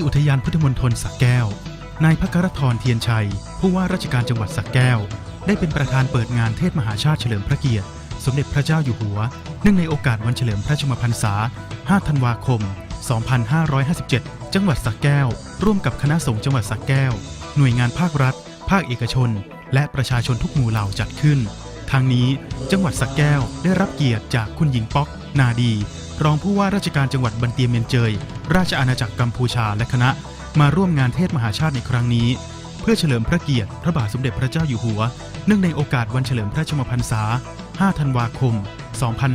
ที่อุทยานพุทธมณฑลสักแก้ว นายพกรธรเทียนชัย ผู้ว่าราชการจังหวัดสักแก้ว ได้เป็นประธานเปิดงานเทศมหาชาติเฉลิมพระเกียรติ สมเด็จพระเจ้าอยู่หัว เนื่องในโอกาสวันเฉลิมพระชมพรรษา 5 ธันวาคม 2557 จังหวัดสักแก้ว ร่วมกับคณะสงฆ์จังหวัดสักแก้ว หน่วยงานภาครัฐ ภาคเอกชน และประชาชนทุกหมู่เหล่าจัดขึ้น ทางนี้จังหวัดสักแก้วได้รับเกียรติจากคุณหญิงป๊อก นาดี รองผู้ว่าราชการจังหวัดบันเตียเมียนเจย ราชอาณาจักรกัมพูชาและคณะมาร่วมงานเทศมหาชาติในครั้งนี้ เพื่อเฉลิมพระเกียรติพระบาทสมเด็จพระเจ้าอยู่หัว เนื่องในโอกาสวันเฉลิมพระชนมพรรษา 5 ธันวาคม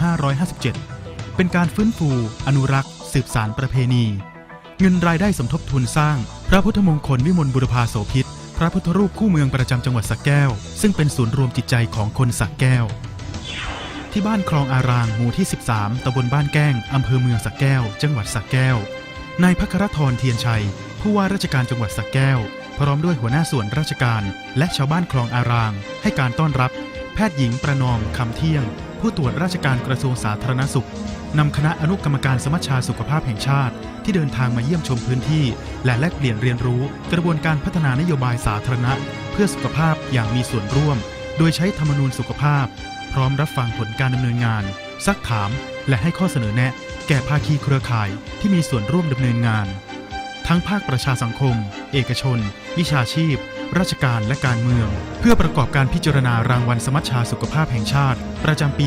2557 เป็นการฟื้นฟู อนุรักษ์ สืบสารประเพณี เงินรายได้สมทบทุนสร้าง พระพุทธมงคลวิมลบุรพาโสพิษพระพุทธรูปคู่เมืองประจำจังหวัดสักแก้ว ซึ่งเป็นศูนย์รวมจิตใจของคนสักแก้ว ที่บ้านคลองอารางหมู่ที่ 13 ตำบลบ้านแก้ง อำเภอเมืองสักแก้ว จังหวัดสักแก้ว นายพัครธรเทียนชัย ผู้ว่าราชการจังหวัดสักแก้ว พร้อมด้วยหัวหน้าส่วนราชการ และชาวบ้านคลองอาราง ให้การต้อนรับ แพทย์หญิงประนอมคำเที่ยง ผู้ตรวจราชการกระทรวงสาธารณสุขนำคณะอนุกรรมการสมัชชาสุขภาพแห่งชาติ ที่เดินทางมาเยี่ยมชมพื้นที่ และแลกเปลี่ยนเรียนรู้กระบวนการพัฒนานโยบายสาธารณะ เพื่อสุขภาพอย่างมีส่วนร่วม โดยใช้ธรรมนูญสุขภาพ พร้อมรับฟังผลการดำเนินงาน ซักถาม และให้ข้อเสนอแนะ แก่ภาคีเครือข่ายที่มีส่วนร่วมดำเนินงาน ทั้งภาคประชาสังคม เอกชน วิชาชีพ ราชการและการเมือง เพื่อประกอบการพิจารณารางวัลสมัชชาสุขภาพแห่งชาติ ประจำปี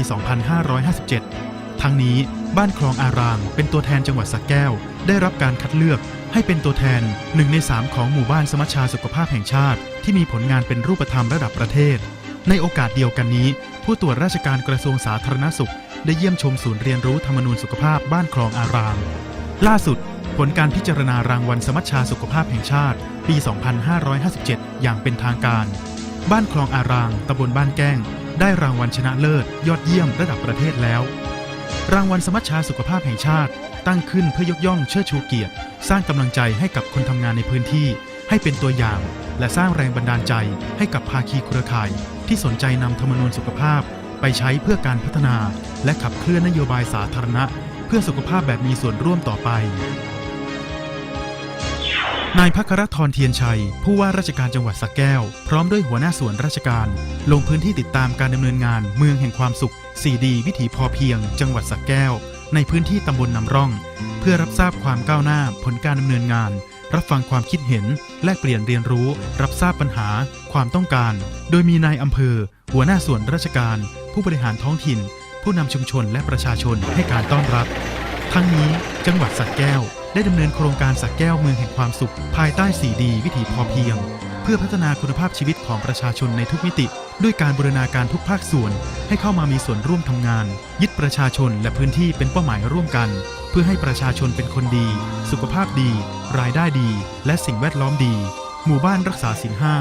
2557 ทั้งนี้บ้านคลองอารางเป็นตัวแทนจังหวัดสระแก้ว ได้รับการคัดเลือกให้เป็นตัวแทนหนึ่งใน3ของหมู่บ้านสมัชชาสุขภาพแห่งชาติ ที่มีผลงานเป็นรูปธรรมระดับประเทศ ในโอกาสเดียวกันนี้ ผู้ตรวจราชการกระทรวงสาธารณสุข ได้เยี่ยมชมศูนย์เรียนรู้ธรรมนูญสุขภาพบ้านคลองอารางล่าสุด ผลการพิจารณารางวัลสมัชชาสุขภาพแห่งชาติ ปี 2557 อย่างเป็นทางการ บ้านคลองอารางตำบลบ้านแก้ง ได้รางวัลชนะเลิศ ยอดเยี่ยมระดับประเทศแล้ว รางวัลสมัชชาสุขภาพแห่งชาติ ตั้งขึ้นเพื่อยกย่องเชิดชูเกียรติ สร้างกำลังใจให้กับคนทำงานในพื้นที่ ให้เป็นตัวอย่าง และสร้างแรงบันดาลใจให้กับภาคีเครือข่าย ที่สนใจนำธรรมนูญสุขภาพ ไปใช้เพื่อการพัฒนา และขับเคลื่อนนโยบายสาธารณะ เพื่อสุขภาพแบบมีส่วนร่วมต่อไป นายพัครธรเทียนชัย ผู้ว่าราชการจังหวัดสระแก้ว พร้อมด้วยหัวหน้าส่วนราชการ ลงพื้นที่ติดตามการดำเนินงานเมืองแห่งความสุข 4D วิถีพอเพียง จังหวัดสระแก้ว ในพื้นที่ตำบลนำร่อง เพื่อรับทราบความก้าวหน้าผลการดำเนินงาน รับฟังความคิดเห็น แลกเปลี่ยนเรียนรู้ รับทราบปัญหา ความต้องการ โดยมีนายอำเภอ หัวหน้าส่วนราชการ ผู้บริหารท้องถิ่น ผู้นำชุมชนและประชาชนให้การต้อนรับ ทั้งนี้จังหวัดสระแก้ว ได้ดำเนินโครงการสระแก้วเมืองแห่งความสุข ภายใต้ 4D วิถีพอเพียง เพื่อพัฒนาคุณภาพชีวิตของประชาชนในทุกมิติ ด้วยการบูรณาการทุกภาคส่วน ให้เข้ามามีส่วนร่วมทำงาน ยึดประชาชนและพื้นที่เป็นเป้าหมายร่วมกัน พื่อให้ประชาชนเป็นคนดี สุขภาพดี รายได้ดี และสิ่งแวดล้อมดี หมู่บ้านรักษาสินห้า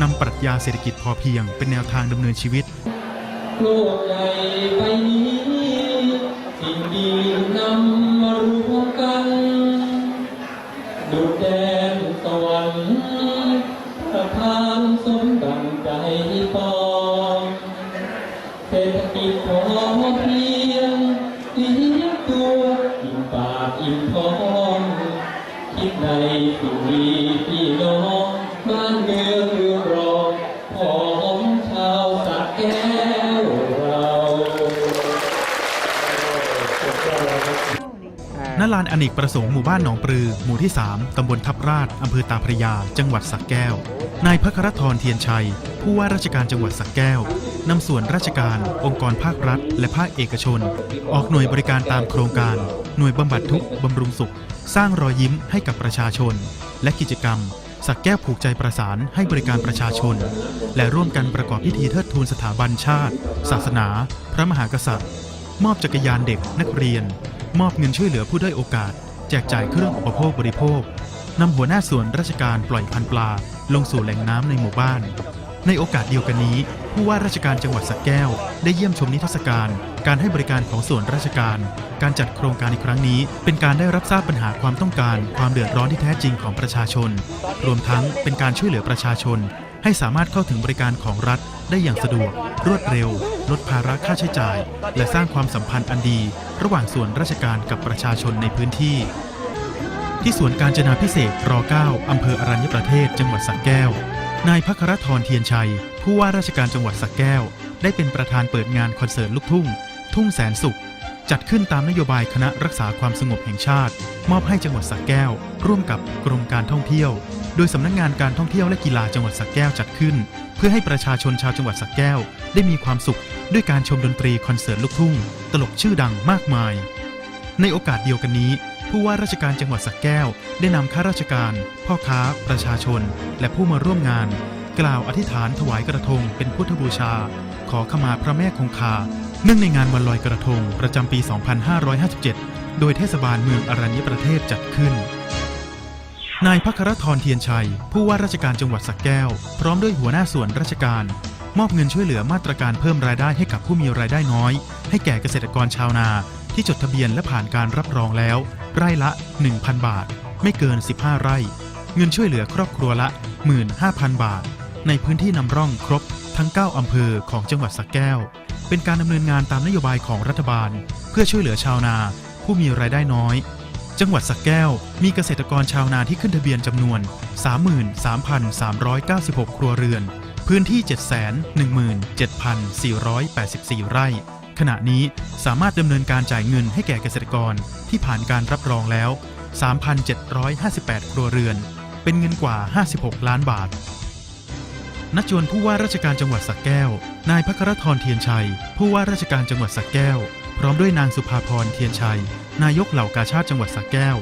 นำปรัชญาเศรษฐกิจพอเพียง เป็นแนวทางดำเนินชีวิตโลกใหญ่ใบนี้สิ่งดีนำ อเนกประสงค์หมู่บ้านหนองปลือ หมู่ที่ 3 ตำบลทับราช อำเภอตาพระยา จังหวัดสระแก้ว นายพระครธรเทียนชัย ผู้ว่าราชการจังหวัดสระแก้วนำส่วนราชการ องค์กรภาครัฐ และภาคเอกชน ออกหน่วยบริการตามโครงการ หน่วยบำบัดทุกข์บำรุงสุข สร้างรอยยิ้มให้กับประชาชน และกิจกรรมสักแก้วผูกใจประสานให้บริการประชาชน และร่วมกันประกอบพิธีเทิดทูนสถาบันชาติ ศาสนา พระมหากษัตริย์ มอบจักรยานเด็กนักเรียน มอบเงินช่วยเหลือผู้ด้อยโอกาส แจกจ่ายเครื่องอุปโภคบริโภคนำหัวหน้าส่วนราชการปล่อยพันปลา ลงสู่แหล่งน้ำในหมู่บ้าน ในโอกาสเดียวกันนี้ ผู้ว่าราชการจังหวัดสระแก้ว ได้เยี่ยมชมนิทรรศการ การให้บริการของส่วนราชการ การจัดโครงการในครั้งนี้ เป็นการได้รับทราบปัญหาความต้องการ ความเดือดร้อนที่แท้จริงของประชาชน รวมทั้งเป็นการช่วยเหลือประชาชน ให้สามารถเข้าถึงบริการของรัฐ ได้อย่างสะดวก รวดเร็ว ลดภาระค่าใช้จ่าย และสร้างความสัมพันธ์อันดี ระหว่างส่วนราชการกับประชาชนในพื้นที่ ที่สวนการจนาพิเศษกร9อำเภออรัญญประเทศจังหวัดสระแก้ว นายพัครธรเทียนชัย ผู้ว่าราชการจังหวัดสระแก้ว ได้เป็นประธานเปิดงานคอนเสิร์ตลูกทุ่ง ทุ่งแสนสุข จัดขึ้นตามนโยบายคณะรักษาความสงบแห่งชาติ มอบให้จังหวัดสระแก้ว ร่วมกับกรมการท่องเที่ยว โดยสำนักงานการท่องเที่ยวและกีฬาจังหวัดสระแก้วจัดขึ้น เพื่อให้ประชาชนชาวจังหวัดสระแก้ว ได้มีความสุขด้วยการชมดนตรีคอนเสิร์ตลูกทุ่ง ตลกชื่อดังมากมาย ในโอกาสเดียวกันนี้ ผู้ว่าราชการจังหวัดสระแก้ว ได้นำข้าราชการ พ่อค้า ประชาชน และผู้มาร่วมงาน กล่าวอธิษฐานถวายกระทงเป็นพุทธบูชา ขอขมาพระแม่คงคา เนื่องในงานวันลอยกระทงประจำปี 2557 โดยเทศบาลเมืองอรัญญประเทศจัดขึ้น นายพัครธรเทียนชัย ผู้ว่าราชการจังหวัดสระแก้ว พร้อมด้วยหัวหน้าส่วนราชการ มอบเงินช่วยเหลือมาตรการเพิ่มรายได้ให้กับผู้มีรายได้น้อย ให้แก่เกษตรกรชาวนา ที่จดทะเบียนและผ่านการรับรองแล้ว ไร่ละ 1,000 บาท ไม่เกิน 15 ไร่ เงินช่วยเหลือครอบครัวละ 15,000 บาท ในพื้นที่นำร่องครบทั้ง 9 อำเภอของจังหวัดสระแก้ว เป็นการดำเนินงานตามนโยบายของรัฐบาล เพื่อช่วยเหลือชาวนา ผู้มีรายได้น้อย จังหวัดสระแก้ว มีเกษตรกรชาวนาที่ขึ้นทะเบียนจำนวน 33,396 ครัวเรือน พื้นที่ 717,484 ไร่ ขณะนี้สามารถดำเนินการจ่ายเงินให้แก่เกษตรกรที่ผ่านการรับรองแล้ว 3,758 ครัวเรือน เป็นเงินกว่า 56 ล้านบาท ณจวนผู้ว่าราชการจังหวัดสระแก้ว นายพัครธรเทียนชัย ผู้ว่าราชการจังหวัดสระแก้ว พร้อมด้วยนางสุภาพรเทียนชัย นายกเหล่ากาชาติจังหวัดสระแก้ว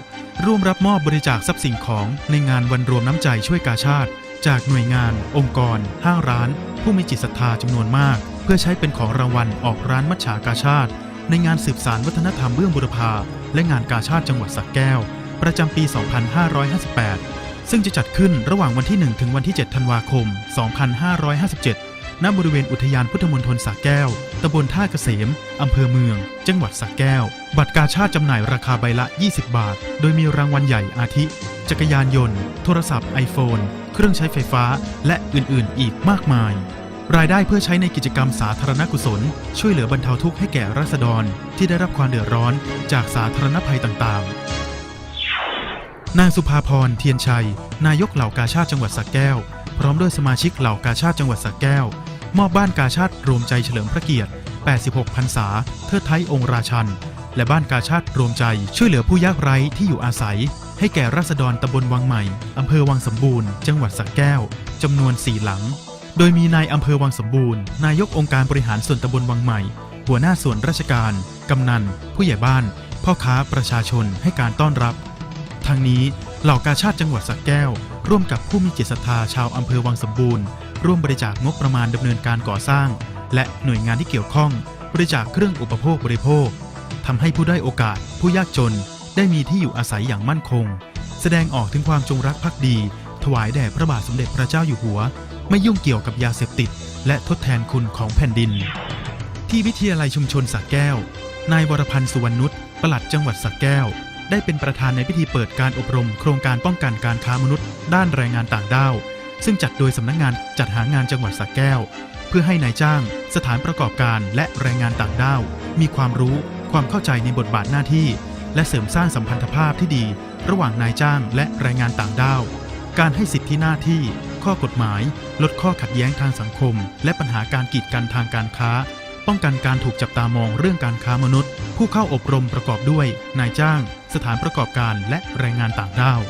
ร่วมรับมอบบริจาคทรัพย์สินของในงานวันรวมน้ำใจช่วยกาชาติ จากหน่วยงาน องค์กร ห้างร้าน ผู้มีจิตศรัทธาจำนวนมาก เพื่อใช้เป็นของรางวัลออกร้านมัจฉากาชาติ ในงานสืบสารวัฒนธรรมเบื้องบุรพาและงานกาชาติจังหวัดสระแก้ว ประจำปี 2558 ซึ่งจะจัดขึ้นระหว่างวันที่ 1 ถึงวันที่ 7 ธันวาคม 2557 ณ บริเวณอุทยานพุทธมณฑลสระแก้ว ตำบลท่าเกษม อำเภอเมือง จังหวัดสระแก้ว บัตรกาชาติจำหน่ายราคาใบละ 20 บาท โดยมีรางวัลใหญ่อาทิ จักรยานยนต์ โทรศัพท์ iPhone เครื่องใช้ไฟฟ้า และอื่น ๆ อีกมากมาย รายได้เพื่อใช้ในกิจกรรมสาธารณกุศล ช่วยเหลือบรรเทาทุกข์ให้แก่ราษฎร ที่ได้รับความเดือดร้อน จากสาธารณภัยต่าง ๆ นางสุภาพรเทียนชัย นายกเหล่ากาชาติจังหวัดสระแก้ว พร้อมด้วยสมาชิกเหล่ากาชาติจังหวัดสระแก้ว มอบบ้านกาชาติรวมใจเฉลิมพระเกียรติ 86 พรรษา เทิดไทยองค์ราชัน และบ้านกาชาติรวมใจช่วยเหลือผู้ยากไร้ที่อยู่อาศัย ให้แก่ราษฎรตำบลวังใหม่ อำเภอวังสมบูรณ์ จังหวัดสระแก้ว จำนวน 4 หลัง โดยมีนายอำเภอวังสมบูรณ์ นายกองค์การบริหารส่วนตำบลวังใหม่ หัวหน้าส่วนราชการ กำนัน ผู้ใหญ่บ้าน พ่อค้าประชาชนให้การต้อนรับ ทางนี้เหล่ากาชาติจังหวัดสระแก้ว ร่วมกับผู้มีจิตศรัทธาชาวอำเภอวังสมบูรณ์ ร่วมบริจาคงบประมาณดำเนินการก่อสร้าง และหน่วยงานที่เกี่ยวข้อง บริจาคเครื่องอุปโภคบริโภคทำให้ผู้ได้โอกาส ผู้ยากจน ได้มีที่อยู่อาศัยอย่างมั่นคง แสดงออกถึงความจงรักภักดี ถวายแด่พระบาทสมเด็จพระเจ้าอยู่หัว ไม่ยุ่งเกี่ยวกับยาเสพติด และทดแทนคุณของแผ่นดิน ที่วิทยาลัยชุมชนสระแก้ว นายวรพันธ์สุวรรณนุชปลัดจังหวัดสระแก้ว ได้เป็นประธานในพิธีเปิดการอบรม โครงการป้องกันการค้ามนุษย์ ด้านแรงงานต่างด้าว ซึ่งจัดโดยสำนักงานจัดหางานจังหวัดสระแก้ว เพื่อให้นายจ้าง สถานประกอบการและแรงงานต่างด้าว มีความรู้ ความเข้าใจในบทบาทหน้าที่ และเสริมสร้างสัมพันธภาพที่ดี ระหว่างนายจ้างและแรงงานต่างด้าว การให้สิทธิหน้าที่ ข้อกฎหมาย ลดข้อขัดแย้งทางสังคม และปัญหาการกีดกันทางการค้า ป้องกันการถูกจับตามองเรื่องการค้ามนุษย์ ผู้เข้าอบรมประกอบด้วย นายจ้าง สถานประกอบการและแรงงานต่างด้าว